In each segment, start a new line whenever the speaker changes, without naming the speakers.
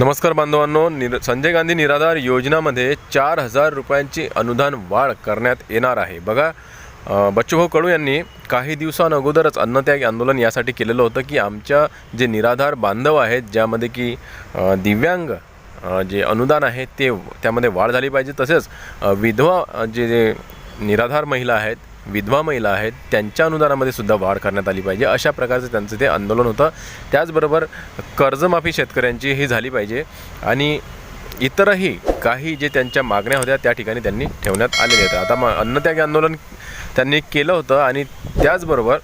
नमस्कार बांधवांनो निर संजय गांधी निराधार योजनामध्ये चार हजार रुपयांची अनुदान वाढ करण्यात येणार आहे. बघा बच्चूभाऊ कडू यांनी काही दिवसांअगोदरच अन्नत्याग आंदोलन यासाठी केलेलं होतं की आमच्या जे निराधार बांधव आहेत ज्यामध्ये की दिव्यांग जे अनुदान आहे ते त्यामध्ये वाढ झाली पाहिजे. तसेच विधवा जे जे निराधार महिला आहेत विधवा महिला आहेत त्यांच्या अनुदानामध्ये सुद्धा वाढ करण्यात आली पाहिजे. अशा प्रकारचं त्यांचं ते आंदोलन होतं. त्याचबरोबर कर्जमाफी शेतकऱ्यांची ही झाली पाहिजे. आणि इतरही काही जे त्यांच्या मागण्या होत्या त्या ठिकाणी त्यांनी ठेवण्यात आलेल्या आहेत. आता मग अन्नत्यागी आंदोलन त्यांनी केलं होतं आणि त्याचबरोबर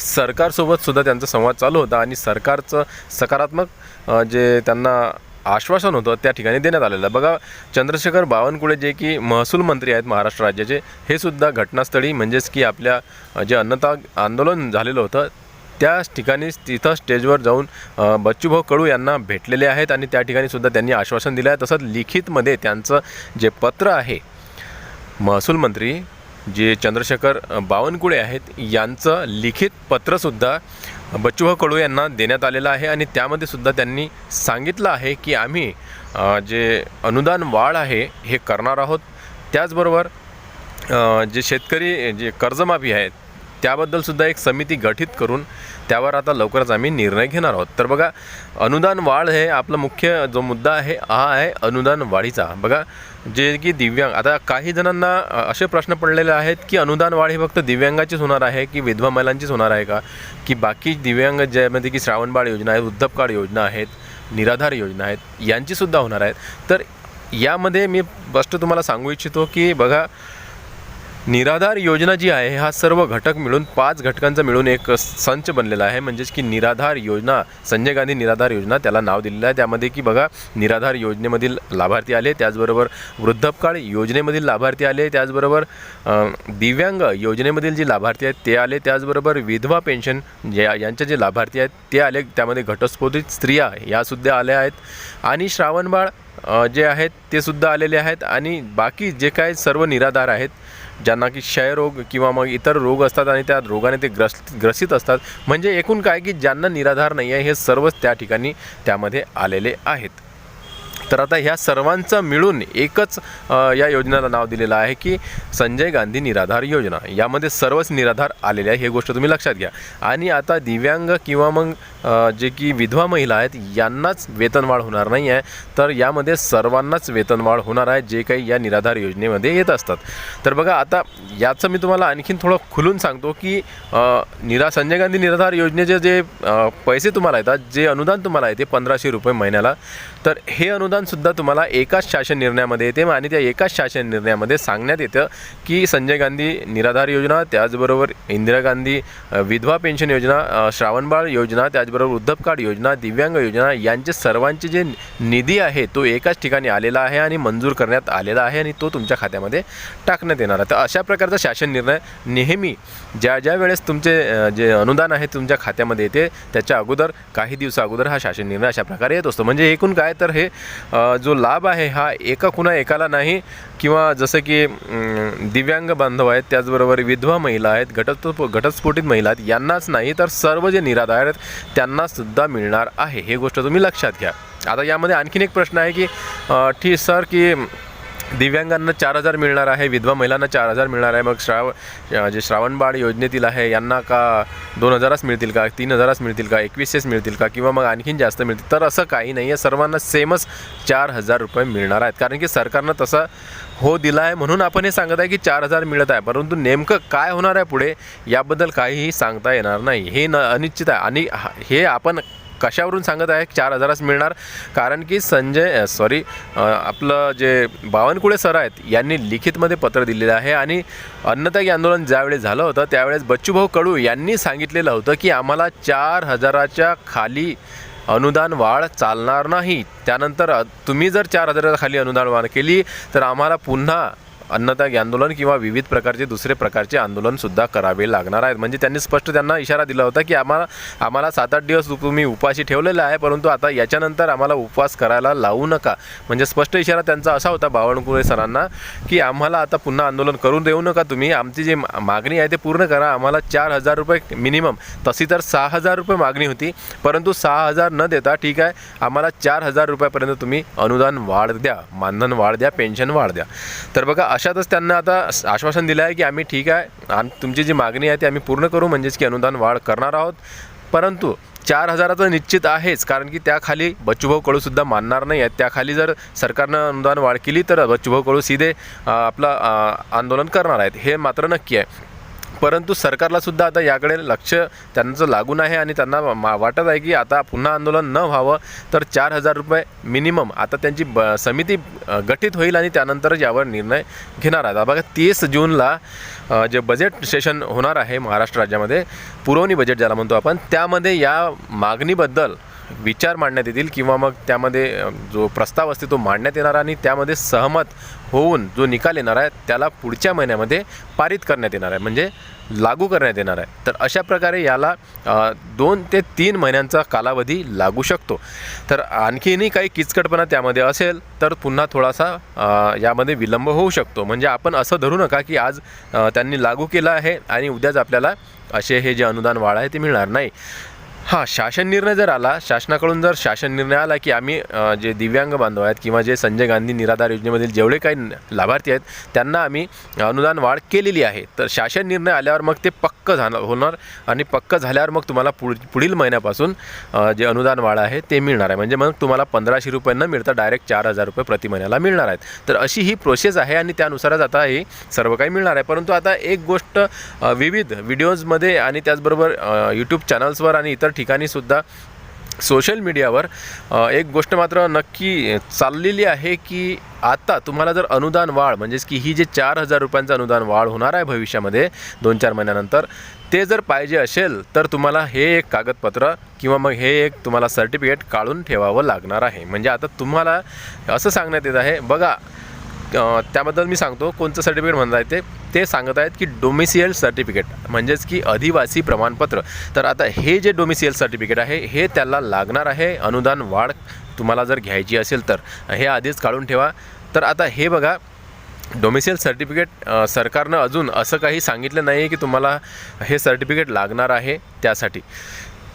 सरकारसोबत सुद्धा त्यांचा संवाद चालू होता आणि सरकारचं सकारात्मक जे त्यांना आश्वासन होतं त्या ठिकाणी देण्यात आलेलं आहे. बघा चंद्रशेखर बावनकुळे जे की महसूल मंत्री आहेत महाराष्ट्र राज्याचे हे सुद्धा घटनास्थळी म्हणजेच की आपल्या जे अन्नता आंदोलन झालेलं होतं त्या ठिकाणी तिथं स्टेजवर जाऊन बच्चूभाऊ कडू यांना भेटलेले आहेत आणि त्या ठिकाणी सुद्धा त्यांनी आश्वासन दिलं आहे तसंच लिखितमध्ये त्यांचं जे पत्र आहे महसूल मंत्री जे चंद्रशेखर बावनकुळे आहेत यांचं लिखित पत्रसुद्धा बच्चूभाऊ कडू यांना देण्यात आलेलं आहे आणि त्यामध्ये सुद्धा त्यांनी सांगितलं आहे की आम्ही जे अनुदान वाढ आहे हे करणार आहोत. त्याचबरोबर जे शेतकरी जे कर्जमाफी आहेत त्याबद्दल सुद्धा एक समिती गठीत करून त्यावर आता लवकरच आम्ही निर्णय घेणार आहोत. तर बघा अनुदान वाढ हे आपला मुख्य जो मुद्दा आहे हा आहे अनुदान वाढीचा. बघा जे की दिव्यांग आता काही जणांना असे प्रश्न पडलेले आहेत की अनुदान वाढ हे फक्त दिव्यांगाचीच होणार आहे की विधवा महिलांचीच होणार आहे का? की बाकी दिव्यांग ज्यामध्ये की श्रावणबाळ योजना आहे वृद्धपकाळ योजना आहेत निराधार योजना आहेत यांचीसुद्धा होणार आहेत. तर यामध्ये मी स्पष्ट तुम्हाला सांगू इच्छितो की बघा निराधार योजना जी आहे हा सर्व घटक मिळून पाच घटकांचा मिळून एक संच बनलेला आहे. म्हणजेच की निराधार योजना संजय गांधी निराधार योजना त्याला नाव दिलेलं आहे. त्यामध्ये की बघा निराधार योजनेमधील लाभार्थी आले त्याचबरोबर वृद्धपकाळ योजनेमधील लाभार्थी आले त्याचबरोबर दिव्यांग योजनेमधील जे लाभार्थी आहेत ते आले त्याचबरोबर विधवा पेन्शन या यांचे जे लाभार्थी आहेत ते आले त्यामध्ये घटस्फोटित स्त्रिया यासुद्धा आल्या आहेत. आणि श्रावणबाळ जे आहेत ते सुद्धा आलेले आहेत. आणि बाकी जे काय सर्व निराधार आहेत ज्यांना की क्षयरोग किंवा मग इतर रोग असतात आणि त्या रोगाने ते ग्रस्त ग्रसित असतात. म्हणजे एकूण काय की ज्यांना निराधार नाही आहे हे सर्वच त्या ठिकाणी त्यामध्ये आलेले आहेत. तर आता ह्या सर्वांचं मिळून एकच या योजनेला नाव दिलेलं आहे की संजय गांधी निराधार योजना. यामध्ये सर्वच निराधार आलेले आहे हे गोष्ट तुम्ही लक्षात घ्या. आणि आता दिव्यांग किंवा मग जे की विधवा महिला आहेत यांनाच वेतनवाढ होणार नाही आहे. तर यामध्ये सर्वांनाच वेतनवाढ होणार आहे जे काही या निराधार योजनेमध्ये येत असतात. तर बघा आता याचं मी तुम्हाला आणखीन थोडं खुलून सांगतो की निरा संजय गांधी निराधार योजनेचे जे पैसे तुम्हाला येतात जे अनुदान तुम्हाला येते पंधराशे रुपये महिन्याला तर हे अनुदान अनुदानसुद्धा तुम्हाला एकाच शासन निर्णयामध्ये येते आणि त्या एकाच शासन निर्णयामध्ये सांगण्यात येतं की संजय गांधी निराधार योजना त्याचबरोबर इंदिरा गांधी विधवा पेन्शन योजना श्रावणबाळ योजना त्याचबरोबर वृद्धपकाळ योजना दिव्यांग योजना यांचे सर्वांचे जे निधी आहे तो एकाच ठिकाणी आलेला आहे आणि मंजूर करण्यात आलेला आहे आणि तो तुमच्या खात्यामध्ये टाकण्यात येणार आहे. तर अशा प्रकारचा शासन निर्णय नेहमी ज्या ज्या वेळेस तुमचे जे अनुदान आहे तुमच्या खात्यामध्ये येते त्याच्या अगोदर काही दिवसा अगोदर हा शासन निर्णय अशा प्रकारे येत असतो. म्हणजे एकूण काय? तर हे जो लाभ आहे हा एका कुणा एकाला नाही किंवा जसं की दिव्यांग बांधव आहेत त्याचबरोबर विधवा महिला आहेत घटस्फो घटस्फोटित महिला आहेत यांनाच नाही तर सर्व जे निराधार आहेत त्यांनासुद्धा मिळणार आहे. हे गोष्ट तुम्ही लक्षात घ्या. आता यामध्ये आणखीन एक प्रश्न आहे की ठीक सर की दिव्यांगांना चार हजार मिळणार आहे विधवा महिलांना चार हजार मिळणार आहे. मग श्राव जे श्रावणबाळ योजनेतील आहे यांना का दोन हजारच मिळतील का तीन हजारच मिळतील का एकवीसशेच मिळतील का किंवा मग आणखीन जास्त मिळतील? तर असं काही नाही आहे. सर्वांना सेमच चार हजार रुपये मिळणार आहेत. कारण की सरकारनं तसा हो दिला आहे म्हणून आपण हे सांगत आहे की चार हजार मिळत आहे. परंतु नेमकं काय होणार आहे पुढे याबद्दल काहीही सांगता येणार नाही. हे न अनिश्चित आहे. आणि हा- हे आपण कशावरून सांगत आहे? चार हजारच मिळणार. कारण की संजय सॉरी आपलं जे बावनकुळे सर आहेत यांनी लिखितमध्ये पत्र दिलेलं आहे आणि अन्नत्यागी आंदोलन ज्यावेळेस झालं होतं त्यावेळेस बच्चूभाऊ कडू यांनी सांगितलेलं होतं की आम्हाला चार हजाराच्या खाली अनुदान वाढ चालणार नाही. त्यानंतर तुम्ही जर चार हजाराच्या खाली अनुदान वाढ केली तर आम्हाला पुन्हा अन्नत्याग आंदोलन किंवा विविध प्रकारचे दुसरे प्रकारचे आंदोलनसुद्धा करावे लागणार आहेत. म्हणजे त्यांनी स्पष्ट त्यांना इशारा दिला होता की आम्हाला आम्हाला सात आठ दिवस तुम्ही उपाशी ठेवलेला आहे परंतु आता याच्यानंतर आम्हाला उपवास करायला लावू नका. म्हणजे स्पष्ट इशारा त्यांचा असा होता बावनकुळे सरांना की आम्हाला आता पुन्हा आंदोलन करून देऊ नका तुम्ही. आमची जी मागणी आहे ते पूर्ण करा. आम्हाला चार हजार रुपये मिनिमम तशी तर सहा हजार रुपये मागणी होती परंतु सहा हजार न देता ठीक आहे आम्हाला चार हजार रुपयापर्यंत तुम्ही अनुदान वाढ द्या मानधन वाढ द्या पेन्शन वाढ द्या. तर बघा अशातच त्यांना आता आश्वासन दिलं आहे की आम्ही ठीक आहे. आम तुमची जी मागणी आहे ती आम्ही पूर्ण करू म्हणजेच की अनुदान वाढ करणार आहोत. परंतु चार हजाराचं निश्चित आहेच कारण की त्याखाली बच्चूभाऊ कडूसुद्धा मानणार नाही आहेत. त्याखाली जर सरकारनं अनुदान वाढ केली तर बच्चूभाऊ कडू सीधे आपलं आंदोलन करणार आहेत. हे मात्र नक्की आहे. परंतु सरकारला सुद्धा आता याकडे लक्ष त्यांचं लागून आहे आणि त्यांना मा- वाटत आहे की आता पुन्हा आंदोलन न व्हावं तर चार हजार रुपये मिनिमम आता त्यांची ब समिती गठीत होईल आणि त्यानंतर यावर निर्णय घेणार आहेत. बघा तीस जूनला जे बजेट सेशन होणार आहे महाराष्ट्र राज्यामध्ये पुरवणी बजेट ज्याला म्हणतो आपण त्यामध्ये या मागणीबद्दल विचार मांडण्यात येतील किंवा मग त्यामध्ये जो प्रस्ताव असते तो मांडण्यात येणार आणि त्यामध्ये सहमत होऊन जो निकाल येणार आहे त्याला पुढच्या महिन्यामध्ये पारित करण्यात येणार आहे. म्हणजे लागू करण्यात येणार आहे. तर अशा प्रकारे याला दोन ते तीन महिन्यांचा कालावधी लागू शकतो. तर आणखीनही काही किचकटपणा त्यामध्ये असेल तर पुन्हा थोडासा यामध्ये विलंब होऊ शकतो. म्हणजे आपण असं धरू नका की आज त्यांनी लागू केलं आहे आणि उद्याच आपल्याला असे हे जे अनुदान वाढ आहे ते मिळणार नाही. हां शासन निर्णय जर आला शासनाकडून जर शासन निर्णय आला की आम्ही जे दिव्यांग बांधव आहेत किंवा जे संजय गांधी निराधार योजनेमधील जेवढे काही लाभार्थी आहेत त्यांना आम्ही अनुदान वाढ केलेली आहे. तर शासन निर्णय आल्यावर मग ते पक्क झालं होणार आणि पक्क झाल्यावर मग तुम्हाला पुढ पुढील महिन्यापासून जे अनुदान वाढ आहे ते मिळणार आहे. म्हणजे मग तुम्हाला पंधराशे रुपये न मिळता डायरेक्ट चार हजार रुपये प्रति महिन्याला मिळणार आहेत. तर अशी ही प्रोसेस आहे आणि त्यानुसारच आता हे सर्व काही मिळणार आहे. परंतु आता एक गोष्ट विविध व्हिडिओजमध्ये आणि त्याचबरोबर यूट्यूब चॅनल्सवर आणि इतर ठिकाणी सुद्धा सोशल मीडियावर एक गोष्ट मात्र नक्की चाललेली आहे की आता तुम्हाला जर अनुदान वाढ म्हणजेच की ही जे चार हजार रुपयांचं अनुदान वाढ होणार आहे भविष्यामध्ये दोन चार महिन्यानंतर ते जर पाहिजे असेल तर तुम्हाला हे एक कागदपत्र किंवा मग हे एक तुम्हाला सर्टिफिकेट काढून ठेवावं लागणार आहे. म्हणजे आता तुम्हाला असं सांगण्यात येत आहे बघा त्याबद्दल मी सांगतो कोणतं सर्टिफिकेट म्हणत आहे ते ते सांगत आहेत की डोमिसियल सर्टिफिकेट म्हणजेच की अधिवासी प्रमाणपत्र. तर आता हे जे डोमिसियल सर्टिफिकेट आहे हे त्याला लागणार आहे अनुदान वाढ तुम्हाला जर घ्यायची असेल तर. हे आधीच काढून ठेवा. तर आता हे बघा डोमिसियल सर्टिफिकेट सरकारनं अजून असं काही सांगितलं नाही आहे की तुम्हाला हे सर्टिफिकेट लागणार आहे त्यासाठी.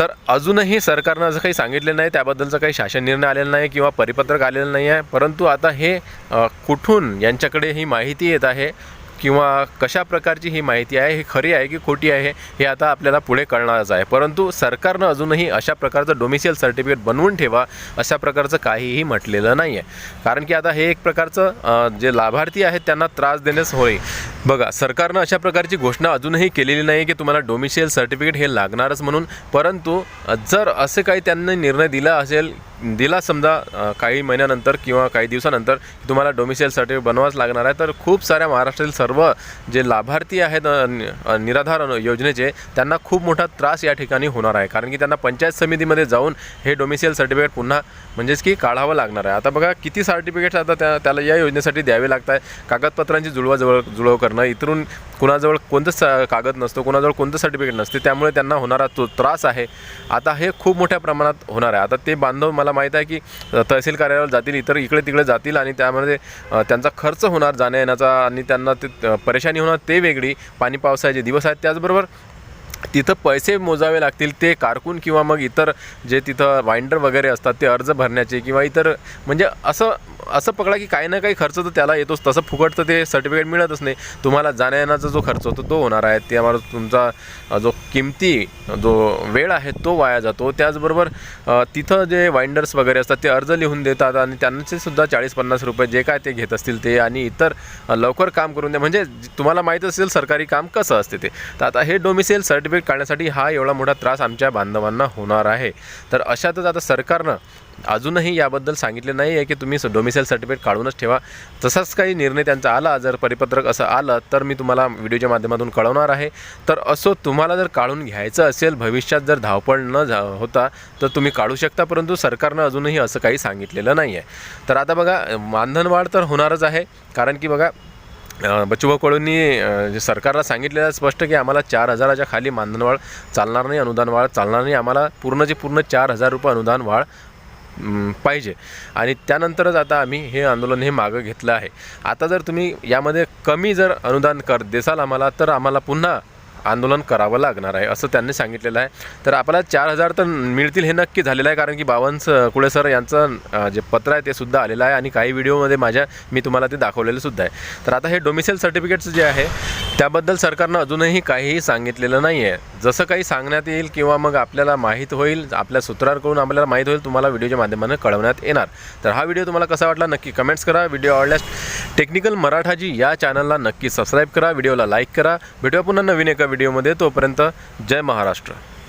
तर अजूनही सरकारनं असं काही सांगितलं नाही त्याबद्दलचं काही शासन निर्णय आलेला नाही किंवा परिपत्रक आलेलं नाही आहे. परंतु आता हे कुठून यांच्याकडे ही माहिती येत आहे किंवा कशा प्रकारची ही माहिती आहे ही खरी आहे की खोटी आहे हे आता आपल्याला पुढे कळणारच आहे. परंतु सरकारनं अजूनही अशा प्रकारचं डोमिसियल सर्टिफिकेट बनवून ठेवा अशा प्रकारचं काहीही म्हटलेलं नाही आहे कारण की आता हे एक प्रकारचं जे लाभार्थी आहेत त्यांना त्रास देण्यास होईल बघा सरकारनं अशा प्रकारची घोषणा अजूनही केलेली नाही की तुम्हाला डोमिशियल सर्टिफिकेट हे लागणारच म्हणून. परंतु जर असे काही त्यांनी निर्णय दिला असेल दिला समजा काही महिन्यानंतर किंवा काही दिवसानंतर तुम्हाला डोमिसाईल सर्टिफिकेट बनवावंच लागणार आहे. तर खूप साऱ्या महाराष्ट्रातील सर्व जे लाभार्थी आहेत निराधार योजनेचे त्यांना खूप मोठा त्रास या ठिकाणी होणार आहे. कारण की त्यांना पंचायत समितीमध्ये जाऊन हे डोमिसाईल सर्टिफिकेट पुन्हा म्हणजेच की काढावं लागणार आहे. आता बघा किती सर्टिफिकेट्स आता त्या त्याला या योजनेसाठी द्यावे लागत आहे कागदपत्रांची जुळवाजवळ जुळव करणं इतरून कुणाजवळ कोणतंच कागद नसतो कुणाजवळ कोणतं सर्टिफिकेट नसते त्यामुळे त्यांना होणारा तो त्रास आहे. आता हे खूप मोठ्या प्रमाणात होणार आहे. आता ते बांधव मला माहीत आहे की तहसील कार्यालयावर जातील इतर इकडे तिकडे जातील आणि त्यामध्ये त्यांचा खर्च होणार जाण्या येण्याचा आणि त्यांना ते परेशानी होणार ते वेगळी. पाणी पावसाचे दिवस आहेत त्याचबरोबर तिथं पैसे मोजावे लागतील ते कारकून किंवा मग इतर जे तिथं वाइंडर वगैरे असतात ते अर्ज भरण्याचे किंवा इतर म्हणजे असं असं पकडा की काही ना काही खर्च तर त्याला येतोच. तसं फुकट तर ते सर्टिफिकेट मिळतच नाही. तुम्हाला जाण्यायेण्याचा जो खर्च होतो तो होणार आहे. त्यावर तुमचा जो किमती जो वेळ आहे तो वाया जातो. त्याचबरोबर तिथं जे वाइंडर्स वगैरे असतात ते अर्ज लिहून देतात आणि त्यांचे सुद्धा चाळीस पन्नास रुपये जे काय ते घेत असतील ते आणि इतर लवकर काम करून द्या म्हणजे तुम्हाला माहीत असेल सरकारी काम कसं असते ते. तर आता हे डोमिसेल सर्टिफिकेट काढण्यासाठी हा एवढा मोठा त्रास आमच्या बांधवांना होणार आहे. तर अशातच आता सरकारनं अजूनही याबद्दल सांगितले नाही आहे की तुम्ही डोमिसाईल सर्टिफिकेट काढूनच ठेवा. तसाच काही निर्णय त्यांचा आला जर परिपत्रक असं आलं तर मी तुम्हाला व्हिडिओच्या माध्यमातून कळवणार आहे. तर असो तुम्हाला जर काढून घ्यायचं असेल भविष्यात जर धावपळ न झा होता तर तुम्ही काढू शकता परंतु सरकारनं अजूनही असं काही सांगितलेलं नाही आहे तर आता बघा मानधनवाढ तर होणारच आहे कारण की बघा अ, बच्चूभाऊ जे सरकारला सांगितलेलं आहे स्पष्ट की आम्हाला चार हजाराच्या खाली मानधनवाढ चालणार नाही अनुदान वाढ चालणार नाही आम्हाला पूर्णचे पूर्ण चार हजार रुपये अनुदान वाढ पाहिजे. आणि त्यानंतरच आता आम्ही हे आंदोलन हे मागं घेतलं आहे. आता जर तुम्ही यामध्ये कमी जर अनुदान कर देसाल आम्हाला तर आम्हाला पुन्हा आंदोलन करावं लागणार आहे असं त्यांनी सांगितलेलं आहे. तर आपल्याला चार हजार तर मिळतील हे नक्की झालेलं आहे कारण की बावन्स कुळे सर यांचं जे पत्र आहे ते सुद्धा आलेलं आहे आणि काही व्हिडिओमध्ये माझ्या मी तुम्हाला ते दाखवलेलं सुद्धा आहे. तर आता हे डोमिसेल सर्टिफिकेटचं जे आहे त्याबद्दल सरकारनं अजूनही काहीही सांगितलेलं नाही आहे जसं काही सांगण्यात येईल किंवा मग आपल्याला माहीत होईल आपल्या सूत्रांकडून आपल्याला माहीत होईल तुम्हाला व्हिडिओच्या माध्यमाने कळवण्यात येणार. तर हा व्हिडिओ तुम्हाला कसा वाटला नक्की कमेंट्स करा. व्हिडिओ आवडल्यास टेक्निकल मराठाजी या चॅनलला नक्की सबस्क्राईब करा. व्हिडिओला लाईक करा. भेटूया पुन्हा नवीन एका व्हिडिओमध्ये. तोपर्यंत जय महाराष्ट्र.